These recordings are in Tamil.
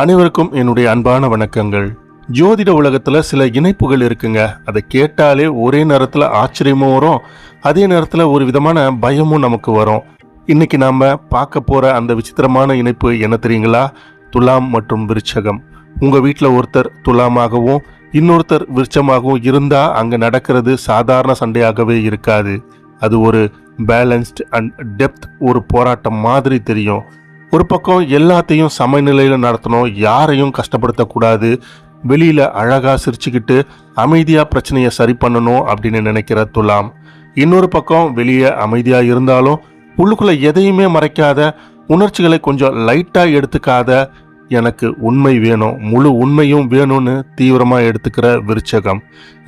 அனைவருக்கும் என்னுடைய அன்பான வணக்கங்கள். ஜோதிட உலகத்துல சில இணைப்புகள் இருக்குங்க. அதை கேட்டாலே ஒரே நேரத்துல ஆச்சரியமும் வரும். அதே நேரத்துல ஒரு விதமான பயமும் நமக்கு வரும். இன்னைக்கு நாம பார்க்க போற அந்த விசித்திரமான இணைப்பு என்ன தெரியுங்களா? துலாம் மற்றும் விருச்சகம். உங்க வீட்டில் ஒருத்தர் துலாமாகவும் இன்னொருத்தர் விருச்சமாகவும் இருந்தா அங்க நடக்கிறது சாதாரண சண்டையாகவே இருக்காது. அது ஒரு பேலன்ஸ்ட் அண்ட் டெப்த் ஒரு போராட்டம் மாதிரி தெரியும். ஒரு பக்கம் எல்லாத்தையும் சமநிலையில் நடத்தணும் யாரையும் கஷ்டப்படுத்தக்கூடாது வெளியில் அழகாக சிரிச்சுக்கிட்டு அமைதியாக பிரச்சனையை சரி பண்ணணும் அப்படின்னு நினைக்கிற துலாம். இன்னொரு பக்கம் வெளியே அமைதியாக இருந்தாலும் உள்ளுக்குள்ளே எதையுமே மறைக்காத உணர்ச்சிகளை கொஞ்சம் லைட்டாக எடுத்துக்காத எனக்கு உண்மை வேணும் முழு உண்மையும் வேணும்னு தீவிரமாக எடுத்துக்கிற விருச்சகம்.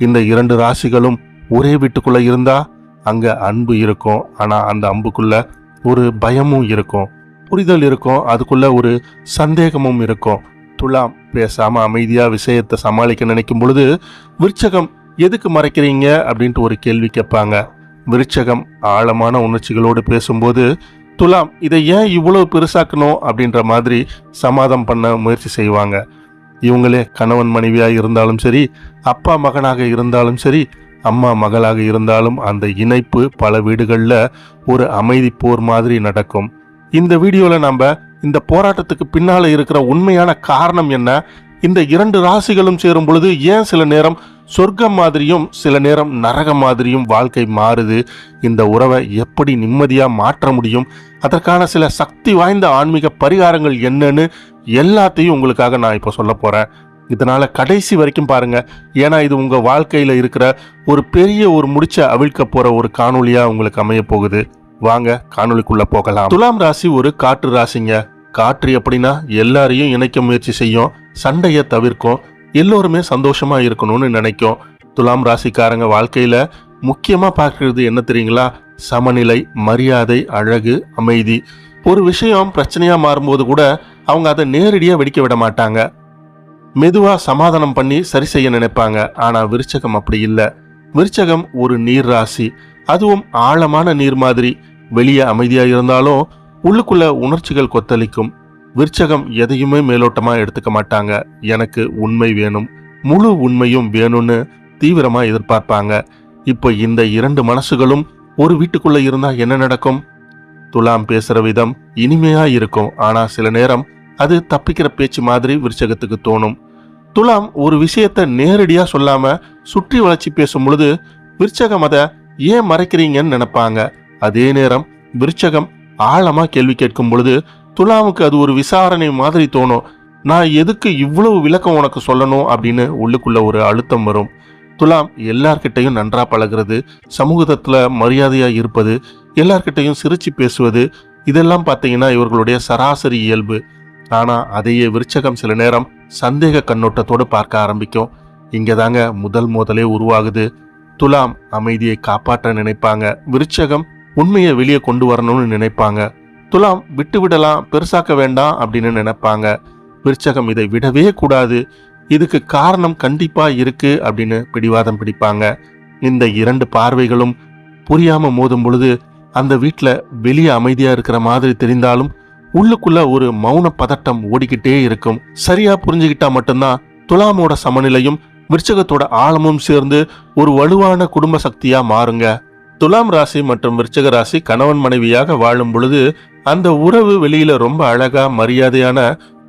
இந்த இரண்டு ராசிகளும் ஒரே வீட்டுக்குள்ளே இருந்தால் அங்கே அன்பு இருக்கும் ஆனால் அந்த அம்புக்குள்ளே ஒரு பயமும் இருக்கும். புரிதல் இருக்கும். அதுக்குள்ள ஒரு சந்தேகமும் இருக்கும். துலாம் பேசாம அமைதியா விஷயத்தை சமாளிக்க நினைக்கும் பொழுது விருச்சகம் எதுக்கு மறைக்கிறீங்க? அப்படின்ட்டு ஒரு கேள்வி கேட்பாங்க. விருச்சகம் ஆழமான உணர்ச்சிகளோடு பேசும்போது துலாம் இதை ஏன் இவ்வளவு பெருசாக்கணும்? அப்படின்ற மாதிரி சமாதம் பண்ண முயற்சி செய்வாங்க. இவங்களே கணவன் மனைவியாக இருந்தாலும் சரி அப்பா மகனாக இருந்தாலும் சரி அம்மா மகளாக இருந்தாலும் அந்த இணைப்பு பல வீடுகளில் ஒரு அமைதி போர் மாதிரி நடக்கும். இந்த வீடியோவில் நம்ம இந்த போராட்டத்துக்கு பின்னால் இருக்கிற உண்மையான காரணம் என்ன? இந்த இரண்டு ராசிகளும் சேரும் பொழுது ஏன் சில நேரம் சொர்க்கம் மாதிரியும் சில நேரம் நரகம் மாதிரியும் வாழ்க்கை மாறுது? இந்த உறவை எப்படி நிம்மதியாக மாற்ற முடியும்? அதற்கான சில சக்தி வாய்ந்த ஆன்மீக பரிகாரங்கள் என்னன்னு எல்லாத்தையும் உங்களுக்காக நான் இப்போ சொல்ல போகிறேன் இதனால் கடைசி வரைக்கும் பாருங்க. ஏன்னா இது உங்கள் வாழ்க்கையில் இருக்கிற ஒரு பெரிய ஒரு முடிச்ச அவிழ்க்க போகிற ஒரு காணொலியாக உங்களுக்கு அமைய போகுது. வாங்க காணொலிக்குள்ள போகலாம். துலாம் ராசி ஒரு காற்று ராசிங்க. காற்று எப்படின்னா எல்லாரையும் இணைக்க முயற்சி செய்யும். சண்டையை தவிர்க்கும். எல்லோருமே சந்தோஷமா இருக்கணும்னு நினைக்கும். துலாம் ராசிக்காரங்க வாழ்க்கையில முக்கியமா பார்க்கறது என்ன தெரியுங்களா? சமநிலை மரியாதை அழகு அமைதி. ஒரு விஷயம் பிரச்சனையா மாறும்போது கூட அவங்க அதை நேரடியாக வெடிக்க விட மாட்டாங்க. மெதுவா சமாதானம் பண்ணி சரி செய்ய நினைப்பாங்க. ஆனா விருச்சகம் அப்படி இல்லை. விருச்சகம் ஒரு நீர் ராசி. அதுவும் ஆழமான நீர் மாதிரி. வெளியே அமைதியா இருந்தாலும் உள்ளுக்குள்ள உணர்ச்சிகள் கொத்தளிக்கும். விருச்சகம் எதையுமே மேலோட்டமா எடுத்துக்க மாட்டாங்க. எனக்கு உண்மை வேணும். முழு உண்மையும் வேணும்னு தீவிரமா எதிர்பார்ப்பாங்க. இப்போ இந்த இரண்டு மனசுகளும் ஒரு வீட்டுக்குள்ள இருந்தா என்ன நடக்கும்? துலாம் பேசுற விதம் இனிமையா இருக்கும். ஆனா சில நேரம் அது தப்பிக்கிற பேச்சு மாதிரி விருச்சகத்துக்கு தோணும். துலாம் ஒரு விஷயத்த நேரடியா சொல்லாம சுற்றி வளர்ச்சி பேசும் பொழுது விருச்சகம் அதை ஏன் மறைக்கிறீங்கன்னு நினைப்பாங்க. அதே நேரம் விருச்சகம் ஆழமா கேள்வி கேட்கும் பொழுது துலாமுக்கு அது ஒரு விசாரணை மாதிரி தோணும். நான் எதுக்கு இவ்வளவு விளக்கம் உனக்கு சொல்லணும்? அப்படின்னு உள்ளுக்குள்ள ஒரு அழுத்தம் வரும். துலாம் எல்லார்கிட்டையும் நன்றா பழகிறது சமூகத்துல மரியாதையா இருப்பது எல்லார்கிட்டையும் சிரிச்சு பேசுவது இதெல்லாம் பார்த்தீங்கன்னா இவர்களுடைய சராசரி இயல்பு. ஆனா அதையே விருச்சகம் சில நேரம் சந்தேக கண்ணோட்டத்தோடு பார்க்க ஆரம்பிக்கும். இங்கே தாங்க முதல் மோதலே உருவாகுது. துலாம் அமைதியை காப்பாற்ற நினைப்பாங்க. விருச்சகம் உண்மையை வெளியே கொண்டு வரணும்னு நினைப்பாங்க. துலாம் விட்டு விடலாம் பெருசாக்க வேண்டாம் அப்படின்னு நினைப்பாங்க. விருச்சகம் இதை விடவே கூடாது. இதுக்கு காரணம் கண்டிப்பா இருக்கு அப்படின்னு பிடிவாதம் பிடிப்பாங்க. இந்த இரண்டு பார்வைகளும் புரியாம மோதும் பொழுது அந்த வீட்டில் வெளியே அமைதியா இருக்கிற மாதிரி தெரிந்தாலும் உள்ளுக்குள்ள ஒரு மௌன பதட்டம் ஓடிக்கிட்டே இருக்கும். சரியா புரிஞ்சுக்கிட்டா மட்டும்தான் துலாமோட சமநிலையும் விருச்சகத்தோட ஆழமும் சேர்ந்து ஒரு வலுவான குடும்ப சக்தியா மாறுங்க. துலாம் ராசி மற்றும் விருச்சக ராசி கணவன் மனைவியாக வாழும் பொழுது அந்த உறவு வெளியில ரொம்ப அழகா மரியாதையான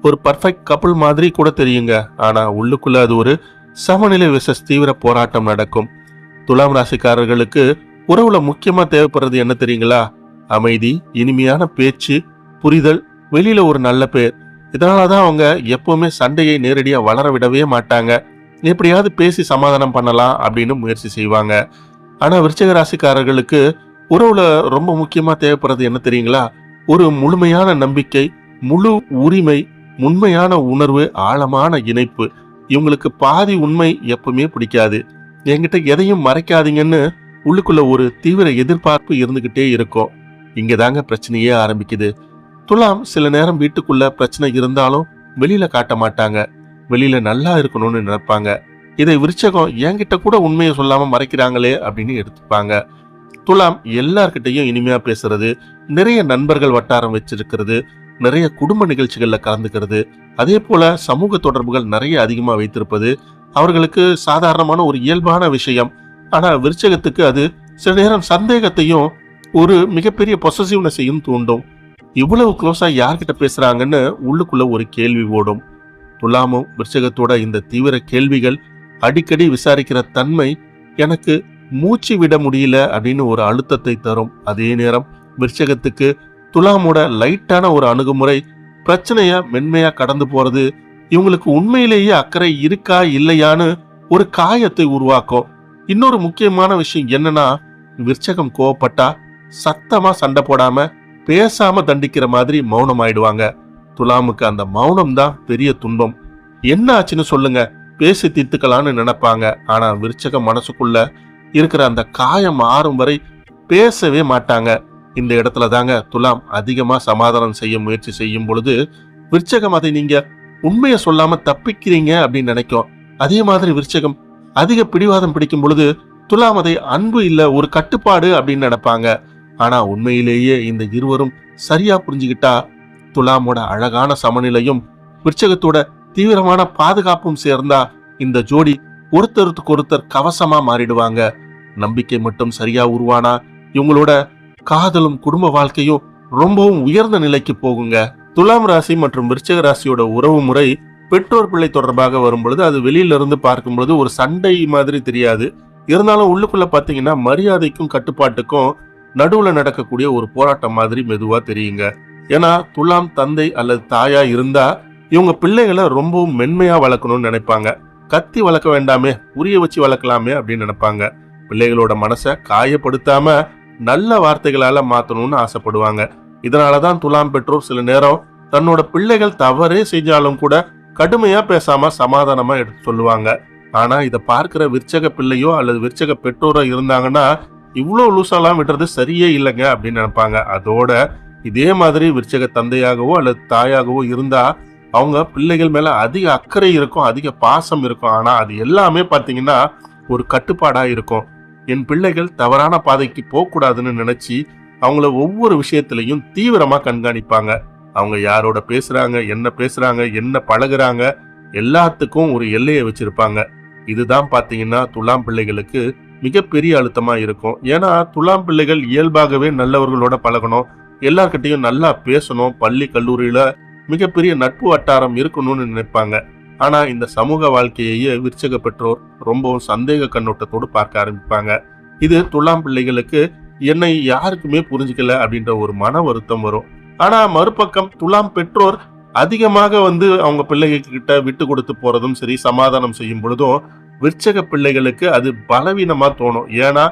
ஒரு பர்ஃபெக்ட் கப்புள் மாதிரி கூட தெரியுங்க. ஆனா உள்ளுக்குள்ள அது ஒரு சமநிலை விசஸ் தீவிர போராட்டம் நடக்கும். துலாம் ராசிக்காரர்களுக்கு உறவுல முக்கியமா தேவைப்படுறது என்ன தெரியுங்களா? அமைதி இனிமையான பேச்சு புரிதல் வெளியில ஒரு நல்ல பேர். இதனாலதான் அவங்க எப்பவுமே சண்டையை நேரடியா வளர விடவே மாட்டாங்க. எப்படியாவது பேசி சமாதானம் பண்ணலாம் அப்படின்னு முயற்சி செய்வாங்க. ஆனா விருச்சிக ராசிக்காரர்களுக்கு உறவுல ரொம்ப முக்கியமா தேவைப்படுறது என்ன தெரியுங்களா? ஒரு முழுமையான நம்பிக்கை முழு உரிமை உண்மையான உணர்வு ஆழமான இணைப்பு. இவங்களுக்கு பாதி உண்மை எப்பவுமே பிடிக்காது. என்கிட்ட எதையும் மறைக்காதீங்கன்னு உள்ளுக்குள்ள ஒரு தீவிர எதிர்பார்ப்பு இருந்துகிட்டே இருக்கும். இங்க தாங்க பிரச்சனையே ஆரம்பிக்குது. துலாம் சில நேரம் வீட்டுக்குள்ள பிரச்சனை இருந்தாலும் வெளியில காட்ட மாட்டாங்க. வெளியில நல்லா இருக்கணும்னு நினைப்பாங்க. இதை விருச்சகம் என்கிட்ட கூட உண்மையை சொல்லாம மறைக்கிறாங்களே அப்படின்னு எடுத்துப்பாங்க. துலாம் எல்லார்கிட்டையும் இனிமையா பேசுறது நிறைய நண்பர்கள் வட்டாரம் வச்சிருக்கிறது நிறைய குடும்ப நிகழ்ச்சிகளில் கலந்துக்கிறது. அதே போல சமூக தொடர்புகள் நிறைய அதிகமாக வைத்திருப்பது அவர்களுக்கு சாதாரணமான ஒரு இயல்பான விஷயம். ஆனால் விருச்சகத்துக்கு அது சில நேரம் சந்தேகத்தையும் ஒரு மிகப்பெரிய பொசசிவ்னஸையும் தூண்டும். இவ்வளவு க்ளோஸா யார்கிட்ட பேசுறாங்கன்னு உள்ளுக்குள்ள ஒரு கேள்வி ஓடும். துலாமும் விருச்சகத்தோட இந்த தீவிர கேள்விகள் அடிக்கடி விசாரிக்கிற தன்மை எனக்கு மூச்சு விட முடியல அப்படின்னு ஒரு அழுத்தத்தை தரும். அதே நேரம் விருச்சகத்துக்கு துலாமோட லைட்டான ஒரு அணுகுமுறை பிரச்சனைய மென்மையா கடந்து போறது இவங்களுக்கு உண்மையிலேயே அக்கறை இருக்கா இல்லையான்னு ஒரு காயத்தை உருவாக்கும். இன்னொரு முக்கியமான விஷயம் என்னன்னா விருச்சகம் கோவப்பட்டா சத்தமா சண்டை போடாம பேசாம தண்டிக்கிற மாதிரி மௌனம் ஆயிடுவாங்க துலாமுக்கு அந்த மௌனம் தான் பெரிய துன்பம். என்ன ஆச்சுன்னு சொல்லுங்க. பேசி தீர்த்துக்கலான்னு நினைப்பாங்க. ஆனா விருச்சக மனசுக்குள்ள இருக்கிற அந்த காயம் ஆறும் வரை பேசவே மாட்டாங்க. இந்த இடத்துல தாங்க துலாம் அதிகமா சமாதானம் செய்ய முயற்சி செய்யும் பொழுது விருச்சகம் அதை நீங்க உண்மையை சொல்லாம தப்பிக்கிறீங்க அப்படின்னு நினைக்கும். அதே மாதிரி விருச்சகம் அதிக பிடிவாதம் பிடிக்கும் பொழுது துலாம் அதை அன்பு இல்ல ஒரு கட்டுப்பாடு அப்படின்னு நினைப்பாங்க. ஆனா உண்மையிலேயே இந்த இருவரும் சரியா புரிஞ்சுக்கிட்டா துலாமோட அழகான சமநிலையும் விருச்சகத்தோட தீவிரமான பாதுகாப்பும் சேர்ந்தா இந்த ஜோடி ஒருத்தருக்கு ஒருத்தர் கவசமா மாறிடுவாங்க. நம்பிக்கை மட்டும் சரியா உருவானா இவங்களோட காதலும் குடும்ப வாழ்க்கையும் ரொம்பவும் உயர்ந்த நிலைக்கு போகுங்க. துலாம் ராசி மற்றும் விருச்சக ராசியோட உறவு முறை பெற்றோர் பிள்ளை தொடர்பாக வரும்பொழுது அது வெளியில இருந்து பார்க்கும் பொழுது ஒரு சண்டை மாதிரி தெரியாது. இருந்தாலும் உள்ளுக்குள்ள பாத்தீங்கன்னா மரியாதைக்கும் கட்டுப்பாட்டுக்கும் நடுவுல நடக்கக்கூடிய ஒரு போராட்டம் மாதிரி மெதுவா தெரியுங்க. ஏன்னா துலாம் தந்தை அல்லது தாயா இருந்தா இவங்க பிள்ளைகளை ரொம்பவும் மென்மையா வளர்க்கணும்னு நினைப்பாங்க. கத்தி வளர்க்க வேண்டாமே புரிய வச்சு வளர்க்கலாமே அப்படின்னு நினைப்பாங்க. பிள்ளைகளோட மனசை காயப்படுத்தாம நல்ல வார்த்தைகளால மாத்தணும்னு ஆசைப்படுவாங்க. இதனாலதான் துலாம் பெற்றோர் சில நேரம் தன்னோட பிள்ளைகள் தவறே செஞ்சாலும் கூட கடுமையா பேசாம சமாதானமா எடுத்து சொல்லுவாங்க. ஆனா இதை பார்க்கிற விற்சக பிள்ளையோ அல்லது விற்சக பெற்றோரோ இருந்தாங்கன்னா இவ்வளோ லூசாலாம் விடுறது சரியே இல்லைங்க அப்படின்னு நினைப்பாங்க. அதோட இதே மாதிரி விற்சக தந்தையாகவோ அல்லது தாயாகவோ இருந்தா அவங்க பிள்ளைகள் மேல அதிக அக்கறை இருக்கும் அதிக பாசம் இருக்கும். ஆனா அது எல்லாமே பாத்தீங்கன்னா ஒரு கட்டுப்பாடா இருக்கும். என் பிள்ளைகள் தவறான பாதைக்கு போகக்கூடாதுன்னு நினைச்சு அவங்கள ஒவ்வொரு விஷயத்திலையும் தீவிரமா கண்காணிப்பாங்க. அவங்க யாரோட பேசுறாங்க என்ன பேசுறாங்க என்ன பழகுறாங்க எல்லாத்துக்கும் ஒரு எல்லையை வச்சிருப்பாங்க. இதுதான் பாத்தீங்கன்னா துலாம் பிள்ளைகளுக்கு மிகப்பெரிய அழுத்தமா இருக்கும். ஏன்னா துலாம் பிள்ளைகள் இயல்பாகவே நல்லவர்களோட பழகணும். எல்லார்கிட்டையும் நல்லா பேசணும். பள்ளி கல்லூரியில மிகப்பெரிய நட்பு வட்டாரம் இருக்கணும்னு நினைப்பாங்க. ஆனா இந்த சமூக வாழ்க்கையையே விற்சக பெற்றோர் ரொம்பவும் சந்தேக கண்ணோட்டத்தோடு பார்க்க ஆரம்பிப்பாங்க. இது துலாம் பிள்ளைகளுக்கு என்னை யாருக்குமே புரிஞ்சுக்கல அப்படின்ற ஒரு மன வருத்தம் வரும். ஆனா மறுபக்கம் துலாம் பெற்றோர் அதிகமாக வந்து அவங்க பிள்ளைங்க கிட்ட விட்டு கொடுத்து போறதும் சரி சமாதானம் செய்யும் பொழுதும் விற்சக பிள்ளைகளுக்கு அது பலவீனமா தோணும். ஏன்னா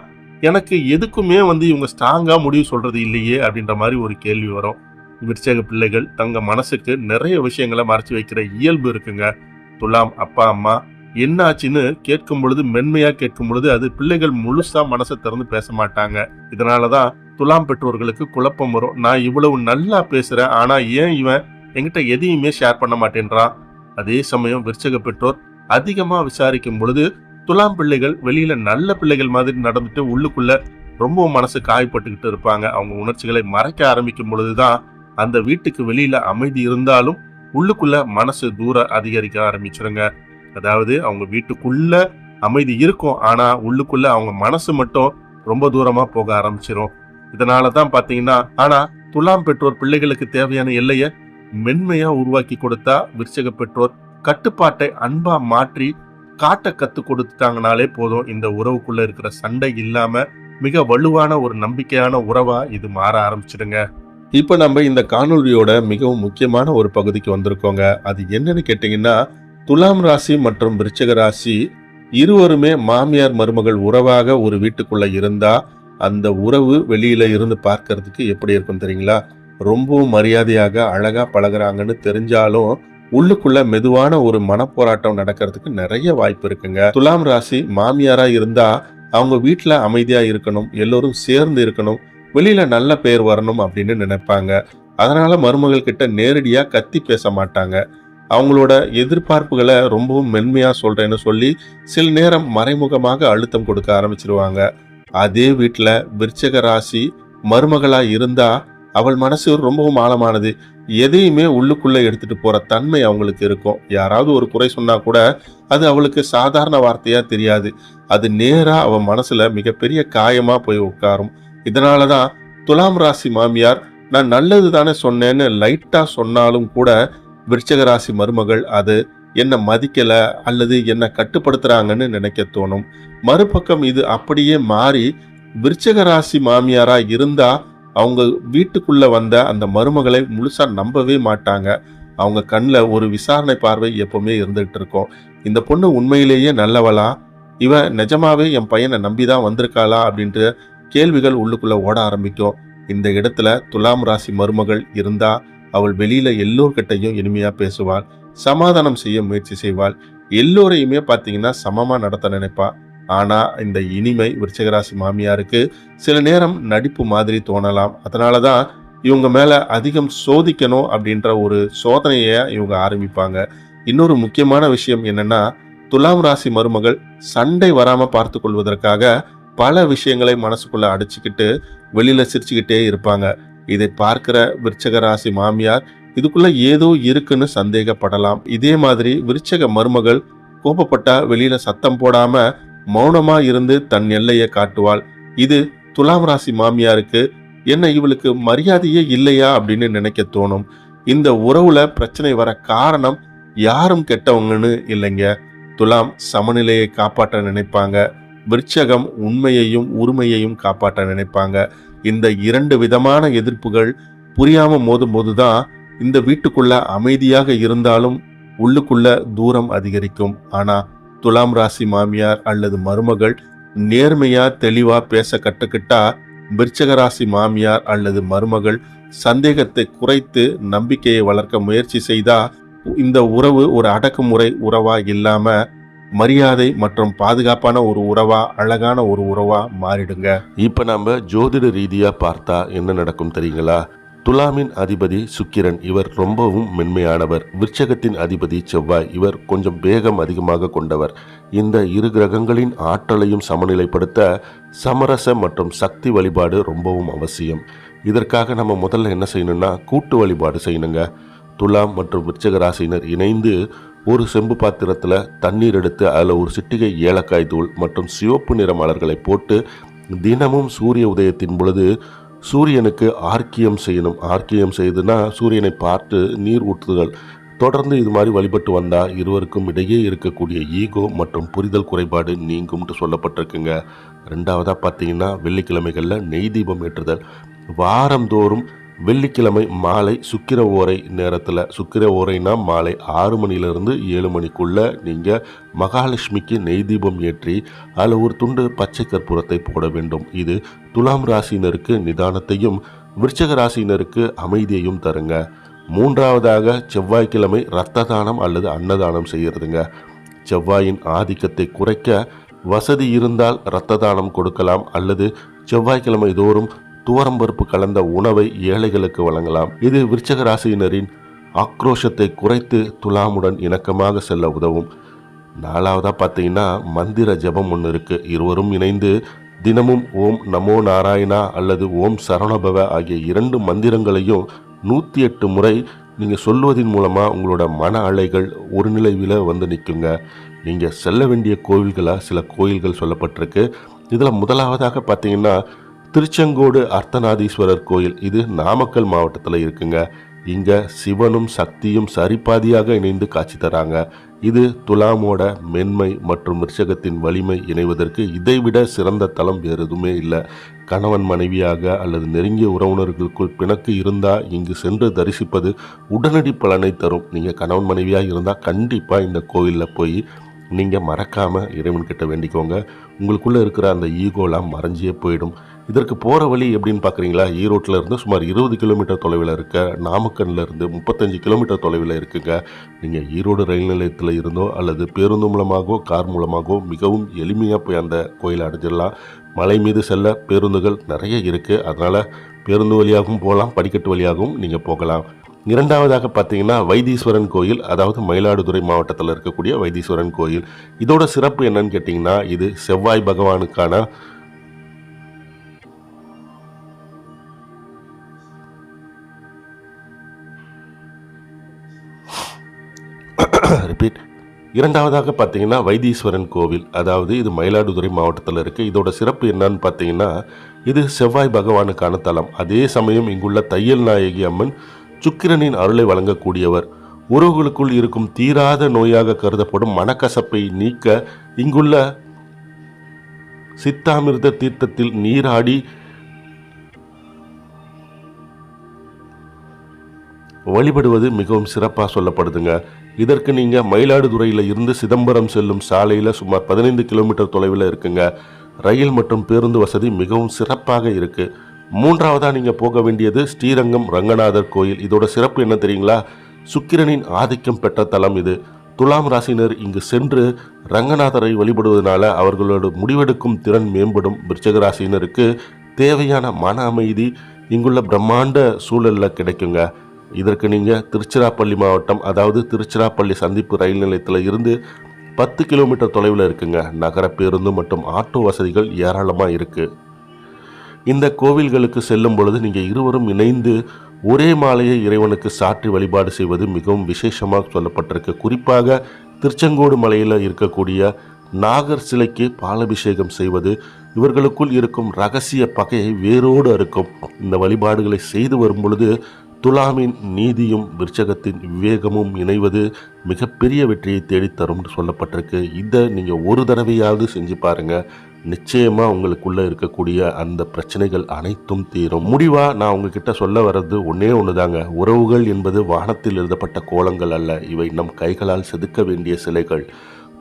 எனக்கு எதுக்குமே வந்து இவங்க ஸ்ட்ராங்கா முடிவு சொல்றது இல்லையே அப்படின்ற மாதிரி ஒரு கேள்வி வரும். விற்சக பிள்ளைகள் தங்க மனசுக்கு நிறைய விஷயங்களை மறைச்சு வைக்கிற இயல்பு இருக்குங்க. துலாம் அப்பா அம்மா என்ன ஆச்சுன்னு கேட்கும் பொழுது மென்மையா கேட்கும் பொழுது அது பிள்ளைகள் முழுசா மனசை திறந்து பேச மாட்டாங்க. இதனாலதான் துலாம் பெற்றோர்களுக்கு குழப்பம் வரும். நான் இவ்வளவு நல்லா பேசுறேன் ஆனா ஏன் இவன் என்கிட்ட எதையுமே ஷேர் பண்ண மாட்டேன்றான்? அதே சமயம் விற்சக பெற்றோர் அதிகமா விசாரிக்கும் பொழுது துலாம் பிள்ளைகள் வெளியில நல்ல பிள்ளைகள் மாதிரி நடந்துட்டு உள்ளுக்குள்ள ரொம்ப மனசு காயப்பட்டுக்கிட்டு இருப்பாங்க. அவங்க உணர்ச்சிகளை மறைக்க ஆரம்பிக்கும் பொழுதுதான் அந்த வீட்டுக்கு வெளியில அமைதி இருந்தாலும் உள்ளுக்குள்ள மனசு தூர அதிகரிக்க ஆரம்பிச்சிருங்க. அதாவது அவங்க வீட்டுக்குள்ள அமைதி இருக்கும் ஆனா உள்ளுக்குள்ள அவங்க மனசு மட்டும் ரொம்ப தூரமா போக ஆரம்பிச்சிடும் இதனால தான் பாத்தீங்கன்னா ஆனா துலாம் பெற்றோர் பிள்ளைகளுக்கு தேவையான எல்லைய மென்மையா உருவாக்கி கொடுத்தா விருச்சக பெற்றோர் கட்டுப்பாட்டை அன்பா மாற்றி காட்ட கத்து கொடுத்துட்டாங்கனாலே போதும். இந்த உறவுக்குள்ள இருக்கிற சண்டை இல்லாம மிக வலுவான ஒரு நம்பிக்கையான உறவா இது மாற ஆரம்பிச்சிடுங்க இப்போ நம்ம இந்த காணொலியோட மிகவும் முக்கியமான ஒரு பகுதிக்கு வந்திருக்கோங்க. அது என்னன்னு கேட்டிங்கன்னா துலாம் ராசி மற்றும் விருச்சக ராசி இருவருமே மாமியார் மருமகள் உறவாக ஒரு வீட்டுக்குள்ள இருந்தா அந்த உறவு வெளியில இருந்து பார்க்கறதுக்கு எப்படி இருக்கும் தெரியுங்களா? ரொம்பவும் மரியாதையாக அழகா பழகுறாங்கன்னு தெரிஞ்சாலும் உள்ளுக்குள்ள மெதுவான ஒரு மனப்போராட்டம் நடக்கிறதுக்கு நிறைய வாய்ப்பு இருக்குங்க. துலாம் ராசி மாமியாரா இருந்தா அவங்க வீட்டுல அமைதியா இருக்கணும் எல்லோரும் சேர்ந்து இருக்கணும் வெளியில நல்ல பேர் வரணும் அப்படின்னு நினைப்பாங்க. அதனால மருமகள் கிட்ட நேரடியா கத்தி பேச மாட்டாங்க. அவங்களோட எதிர்பார்ப்புகளை ரொம்பவும் மென்மையா சொல்றேன்னு சொல்லி சில நேரம் மறைமுகமாக அழுத்தம் கொடுக்க ஆரம்பிச்சிருவாங்க. அதே வீட்டில் விருச்சக ராசி மருமகளா இருந்தா அவள் மனசு ரொம்பவும் ஆழமானது. எதையுமே உள்ளுக்குள்ளே எடுத்துட்டு போற தன்மை அவங்களுக்கு இருக்கும். யாராவது ஒரு குறை சொன்னா கூட அது அவளுக்கு சாதாரண வார்த்தையா தெரியாது. அது நேராக அவள் மனசுல மிகப்பெரிய காயமா போய் உட்காரும். இதனாலதான் துலாம் ராசி மாமியார் நான் நல்லது தானே சொன்னேன்னு லைட்டாக சொன்னாலும் கூட விருச்சக ராசி மருமகள் அது என்ன மதிக்கல அல்லது என்ன கட்டுப்படுத்துறாங்கன்னு நினைக்க தோணும். மறுபக்கம் இது அப்படியே மாறி விருச்சக ராசி மாமியாரா இருந்தா அவங்க வீட்டுக்குள்ள வந்த அந்த மருமகளை முழுசா நம்பவே மாட்டாங்க. அவங்க கண்ணில் ஒரு விசாரணை பார்வை எப்பவுமே இருந்துகிட்டு இருக்கும். இந்த பொண்ணு உண்மையிலேயே நல்லவளா? இவன் நிஜமாவே என் பையனை நம்பி தான் வந்திருக்காளா? அப்படின்ட்டு கேள்விகள் உள்ளுக்குள்ள ஓட ஆரம்பிக்கும். இந்த இடத்துல துலாம் ராசி மருமகள் இருந்தா அவள் வெளியில எல்லோர்கிட்டையும் இனிமையா பேசுவாள் சமாதானம் செய்ய முயற்சி செய்வாள். எல்லோரையுமே பார்த்தீங்கன்னா சமமா நடத்த நினைப்பா. ஆனா இந்த இனிமை விருச்சகராசி மாமியாருக்கு சில நேரம் நடிப்பு மாதிரி தோணலாம். அதனாலதான் இவங்க மேல அதிகம் சோதிக்கணும் அப்படின்ற ஒரு சோதனையை இவங்க ஆரம்பிப்பாங்க. இன்னொரு முக்கியமான விஷயம் என்னன்னா துலாம் ராசி மருமகள் சண்டை வராம பார்த்து கொள்வதற்காக பல விஷயங்களை மனசுக்குள்ள அடிச்சுக்கிட்டு வெளியில சிரிச்சுக்கிட்டே இருப்பாங்க. இதை பார்க்கிற விருச்சக ராசி மாமியார் இதுக்குள்ள ஏதோ இருக்குன்னு சந்தேகப்படலாம். இதே மாதிரி விருச்சக மருமகள் கோபப்பட்டா வெளியில சத்தம் போடாம மௌனமா இருந்து தன் எல்லையை காட்டுவாள். இது துலாம் ராசி மாமியாருக்கு என்ன இவளுக்கு மரியாதையே இல்லையா அப்படின்னு நினைக்க தோணும். இந்த உறவுல பிரச்சனை வர காரணம் யாரும் கெட்டவங்கன்னு இல்லைங்க. துலாம் சமநிலையை காப்பாற்ற நினைப்பாங்க. விருட்சகம் உண்மையையும் உரிமையையும் காப்பாற்ற நினைப்பாங்க. இந்த இரண்டு விதமான எதிர்ப்புகள் புரியாம மோதும் போதுதான் இந்த வீட்டுக்குள்ள அமைதியாக இருந்தாலும் உள்ளுக்குள்ள தூரம் அதிகரிக்கும். ஆனா துலாம் ராசி மாமியார் அல்லது மருமகள் நேர்மையா தெளிவா பேச கட்டுக்கிட்டா விருச்சக ராசி மாமியார் அல்லது மருமகள் சந்தேகத்தை குறைத்து நம்பிக்கையை வளர்க்க முயற்சி செய்தா இந்த உறவு ஒரு அடக்குமுறை உறவா இல்லாம மரியாதை மற்றும் பாதுகாப்பான ஒரு உறவா அழகான ஒரு உறவா மாறிடுங்க. இப்ப நம்ம ஜோதிட ரீதியா பார்த்தா என்ன நடக்கும் தெரியுங்களா? துலாமின் அதிபதி சுக்கிரன் இவர் ரொம்பவும் மென்மையானவர். விருச்சகத்தின் அதிபதி செவ்வாய் இவர் கொஞ்சம் வேகம் அதிகமாக கொண்டவர். இந்த இரு கிரகங்களின் ஆற்றலையும் சமநிலைப்படுத்த சமரச மற்றும் சக்தி வழிபாடு ரொம்பவும் அவசியம். இதற்காக நம்ம முதல்ல என்ன செய்யணும்னா கூட்டு வழிபாடு செய்யணுங்க. துலாம் மற்றும் விருச்சக ராசியினர் இணைந்து ஒரு செம்பு பாத்திரத்தில் தண்ணீர் எடுத்து அதில் ஒரு சிட்டிகை ஏலக்காய் தூள் மற்றும் சிவப்பு நிற மலர்களை போட்டு தினமும் சூரிய உதயத்தின் பொழுது சூரியனுக்கு ஆர்க்கியம் செய்யணும். ஆர்க்கியம் செய்துனா சூரியனை பார்த்து நீர் ஊற்றுதல். தொடர்ந்து இது மாதிரி வழிபட்டு வந்தால் இருவருக்கும் இடையே இருக்கக்கூடிய ஈகோ மற்றும் புரிதல் குறைபாடு நீங்கும்ட்டு சொல்லப்பட்டிருக்குங்க. ரெண்டாவதாக பார்த்தீங்கன்னா வெள்ளிக்கிழமைகளில் நெய் தீபம் ஏற்றுதல். வாரந்தோறும் வெள்ளிக்கிழமை மாலை சுக்கிர ஓரை நேரத்தில் சுக்கிர ஓரைனா மாலை ஆறு மணிலிருந்து ஏழு மணிக்குள்ளே நீங்கள் மகாலட்சுமிக்கு நெய் தீபம் ஏற்றி அதில் ஒரு துண்டு பச்சை கற்பூரத்தை போட வேண்டும். இது துலாம் ராசியினருக்கு நிதானத்தையும் விருச்சக ராசியினருக்கு அமைதியையும் தருங்க. மூன்றாவதாக செவ்வாய்க்கிழமை இரத்த தானம் அல்லது அன்னதானம் செய்கிறதுங்க செவ்வாயின் ஆதிக்கத்தை குறைக்க வசதி இருந்தால் இரத்த தானம் கொடுக்கலாம் அல்லது செவ்வாய்க்கிழமை தோறும் துவரம்பருப்பு கலந்த உணவை ஏழைகளுக்கு வழங்கலாம். இது விருச்சக ராசியினரின் ஆக்ரோஷத்தை குறைத்து துலாமுடன் இணக்கமாக செல்ல உதவும். நாலாவதாக பார்த்தீங்கன்னா மந்திர ஜபம் ஒன்று இருக்குது இருவரும் இணைந்து தினமும் ஓம் நமோ நாராயணா அல்லது ஓம் சரவணபவ ஆகிய இரண்டு மந்திரங்களையும் நூற்றி எட்டு முறை நீங்கள் சொல்வதன் மூலமாக உங்களோட மன அலைகள் ஒரு நிலைவில் வந்து நிற்குங்க நீங்கள் செல்ல வேண்டிய கோவில்களாக சில கோயில்கள் சொல்லப்பட்டிருக்கு. இதில் முதலாவதாக பார்த்தீங்கன்னா திருச்செங்கோடு அர்த்தநாதீஸ்வரர் கோயில். இது நாமக்கல் மாவட்டத்தில் இருக்குங்க. இங்கே சிவனும் சக்தியும் சரிபாதியாக இணைந்து காட்சி தராங்க. இது துலாமோட மென்மை மற்றும் ரிஷகத்தின் வலிமை இணைவதற்கு இதைவிட சிறந்த தளம் வேறு எதுவுமே இல்லை. கணவன் மனைவியாக அல்லது நெருங்கிய உறவினர்களுக்குள் பிணக்கு இருந்தால் இங்கு சென்று தரிசிப்பது உடனடி பலனை தரும். நீங்கள் கணவன் மனைவியாக இருந்தால் கண்டிப்பாக இந்த கோயிலில் போய் நீங்கள் மறக்காமல் இறைவன்கிட்ட வேண்டிக்கோங்க. உங்களுக்குள்ளே இருக்கிற அந்த ஈகோலாம் மறைஞ்சே போயிடும். இதற்கு போகிற வழி எப்படின்னு பார்க்குறீங்களா ஈரோட்டில் இருந்து சுமார் இருபது கிலோமீட்டர் தொலைவில் இருக்க நாமக்கல்ல இருந்து முப்பத்தஞ்சு கிலோமீட்டர் தொலைவில் இருக்குங்க. நீங்கள் ஈரோடு ரயில் நிலையத்தில் இருந்தோ அல்லது பேருந்து மூலமாகவோ கார் மூலமாகவோ மிகவும் எளிமையாக போய் அந்த கோயிலை அடைஞ்சிடலாம். மலை மீது செல்ல பேருந்துகள் நிறைய இருக்குது அதனால் பேருந்து வழியாகவும் போகலாம் படிக்கட்டு வழியாகவும் நீங்கள் போகலாம். இரண்டாவதாக பார்த்தீங்கன்னா வைத்தீஸ்வரன் கோயில் அதாவது மயிலாடுதுறை மாவட்டத்தில் இருக்கக்கூடிய வைத்தீஸ்வரன் கோயில். இதோட சிறப்பு என்னன்னு கேட்டிங்கன்னா இது செவ்வாய் பகவானுக்கான ரிப்பீட் இரண்டாவதாக பார்த்தீங்கன்னா வைத்தீஸ்வரன் கோவில் அதாவது இது மயிலாடுதுறை மாவட்டத்தில் இருக்குது இதோட சிறப்பு என்னன்னு பார்த்தீங்கன்னா இது செவ்வாய் பகவானுக்கான தலம். அதே சமயம் இங்குள்ள தையல் நாயகி அம்மன் சுக்கிரனின் அருளை வழங்கக்கூடியவர். உறவுகளுக்குள் இருக்கும் தீராத நோயாக கருதப்படும் மனக்கசப்பை நீக்க இங்குள்ள சித்தாமிர்த தீர்த்தத்தில் நீராடி வழிபடுவது மிகவும் சிறப்பாக சொல்லப்படுதுங்க. இதற்கு நீங்கள் மயிலாடுதுறையில் இருந்து சிதம்பரம் செல்லும் சாலையில் சுமார் பதினைந்து கிலோமீட்டர் தொலைவில் இருக்குங்க. ரயில் மற்றும் பேருந்து வசதி மிகவும் சிறப்பாக இருக்கு. மூன்றாவதாக நீங்கள் போக வேண்டியது ஸ்ரீரங்கம் ரங்கநாதர் கோயில். இதோட சிறப்பு என்ன தெரியுங்களா? சுக்கிரனின் ஆதிக்கம் பெற்ற தலம் இது. துலாம் ராசினர் இங்கு சென்று ரங்கநாதரை வழிபடுவதனால அவர்களோட முடிவெடுக்கும் திறன் மேம்படும் விருச்சக ராசினருக்கு தேவையான மன அமைதி இங்குள்ள பிரம்மாண்ட சூழலில் கிடைக்குங்க. இதற்கு நீங்கள் திருச்சிராப்பள்ளி மாவட்டம் அதாவது திருச்சிராப்பள்ளி சந்திப்பு ரயில் நிலையத்தில் இருந்து பத்து கிலோமீட்டர் தொலைவில் இருக்குங்க. நகர பேருந்து மற்றும் ஆட்டோ வசதிகள் ஏராளமாக இருக்குது இந்த கோவில்களுக்கு செல்லும் பொழுது நீங்கள் இருவரும் இணைந்து ஒரே மாலையை இறைவனுக்கு சாற்றி வழிபாடு செய்வது மிகவும் விசேஷமாக சொல்லப்பட்டிருக்கு. குறிப்பாக திருச்செங்கோடு மலையில் இருக்கக்கூடிய நாகர் சிலைக்கு பாலபிஷேகம் செய்வது இவர்களுக்குள் இருக்கும் ரகசிய பகையை வேரோடு அறுக்கும். இந்த வழிபாடுகளை செய்து வரும் பொழுது துலாமின் நீதியும் விருச்சகத்தின் விவேகமும் இணைவது மிகப்பெரிய வெற்றியை தேடித்தரும்னு சொல்லப்பட்டிருக்கு. இதை நீங்கள் ஒரு தடவையாவது செஞ்சு பாருங்க. நிச்சயமாக உங்களுக்குள்ளே இருக்கக்கூடிய அந்த பிரச்சனைகள் அனைத்தும் தீரும். முடிவாக நான் உங்ககிட்ட சொல்ல வர்றது ஒன்றே ஒன்று தாங்க உறவுகள் என்பது வானத்தில் எழுதப்பட்ட கோலங்கள் அல்ல. இவை நம் கைகளால் செதுக்க வேண்டிய சிலைகள்.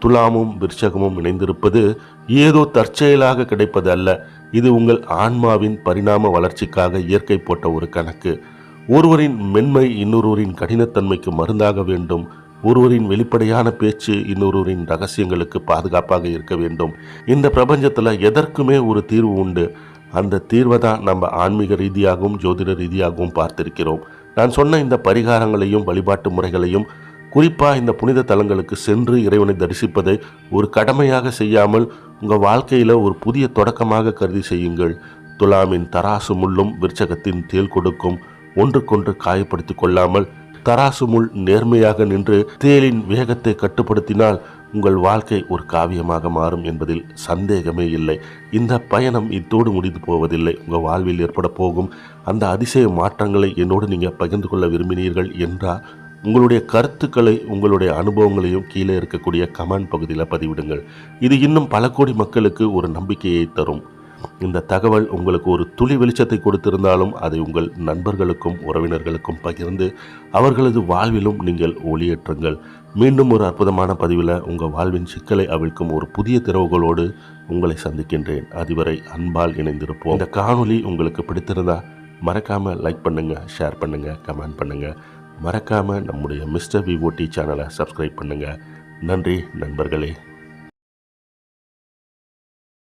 துலாமும் விருச்சகமும் இணைந்திருப்பது ஏதோ தற்செயலாக கிடைப்பது அல்ல. இது உங்கள் ஆன்மாவின் பரிணாம வளர்ச்சிக்காக இயற்கை போட்ட ஒரு கணக்கு. ஒருவரின் மென்மை இன்னொருவரின் கடினத்தன்மைக்கு மருந்தாக வேண்டும். ஒருவரின் வெளிப்படையான பேச்சு இன்னொருவரின் ரகசியங்களுக்கு பாதுகாப்பாக இருக்க வேண்டும். இந்த பிரபஞ்சத்தில் எதற்குமே ஒரு தீர்வு உண்டு. அந்த தீர்வை தான் நம்ம ஆன்மீக ரீதியாகவும் ஜோதிட ரீதியாகவும் பார்த்திருக்கிறோம். நான் சொன்ன இந்த பரிகாரங்களையும் வழிபாட்டு முறைகளையும் குறிப்பாக இந்த புனித தலங்களுக்கு சென்று இறைவனை தரிசிப்பதை ஒரு கடமையாக செய்யாமல் உங்கள் வாழ்க்கையில் ஒரு புதிய தொடக்கமாக கருதி செய்யுங்கள். துலாமின் தராசு முள்ளும் விருச்சகத்தின் தேல் கொடுக்கும். ஒன்றுக்கொன்று காயப்படுத்திக் கொள்ளாமல் தராசு முள் நேர்மையாக நின்று தேலின் வேகத்தை கட்டுப்படுத்தினால் உங்கள் வாழ்க்கை ஒரு காவியமாக மாறும் என்பதில் சந்தேகமே இல்லை. இந்த பயணம் இத்தோடு முடிந்து போவதில்லை. உங்கள் வாழ்வில் ஏற்பட போகும் அந்த அதிசய மாற்றங்களை என்னோடு நீங்கள் பகிர்ந்து கொள்ள விரும்பினீர்கள் என்றால் உங்களுடைய கருத்துக்களை உங்களுடைய அனுபவங்களையும் கீழே இருக்கக்கூடிய கமெண்ட் பகுதியில் பதிவிடுங்கள். இது இன்னும் பல கோடி மக்களுக்கு ஒரு நம்பிக்கையை தரும். இந்த தகவல் உங்களுக்கு ஒரு துளி வெளிச்சத்தை கொடுத்திருந்தாலும் அதை உங்கள் நண்பர்களுக்கும் உறவினர்களுக்கும் பகிர்ந்து அவர்களது வாழ்விலும் நீங்கள் ஒளியேற்றுங்கள். மீண்டும் ஒரு அற்புதமான பதிவில் உங்கள் வாழ்வின் சிக்கலை அவிழ்க்கும் ஒரு புதிய திறவுகளோடு உங்களை சந்திக்கின்றேன். அதுவரை அன்பால் இணைந்திருப்போம். இந்த காணொளி உங்களுக்கு பிடித்திருந்தா மறக்காமல் லைக் பண்ணுங்கள் ஷேர் பண்ணுங்கள் கமெண்ட் பண்ணுங்கள் மறக்காமல் நம்முடைய மிஸ்டர் விஓடி சேனலை சப்ஸ்கிரைப் பண்ணுங்கள் நன்றி நண்பர்களே.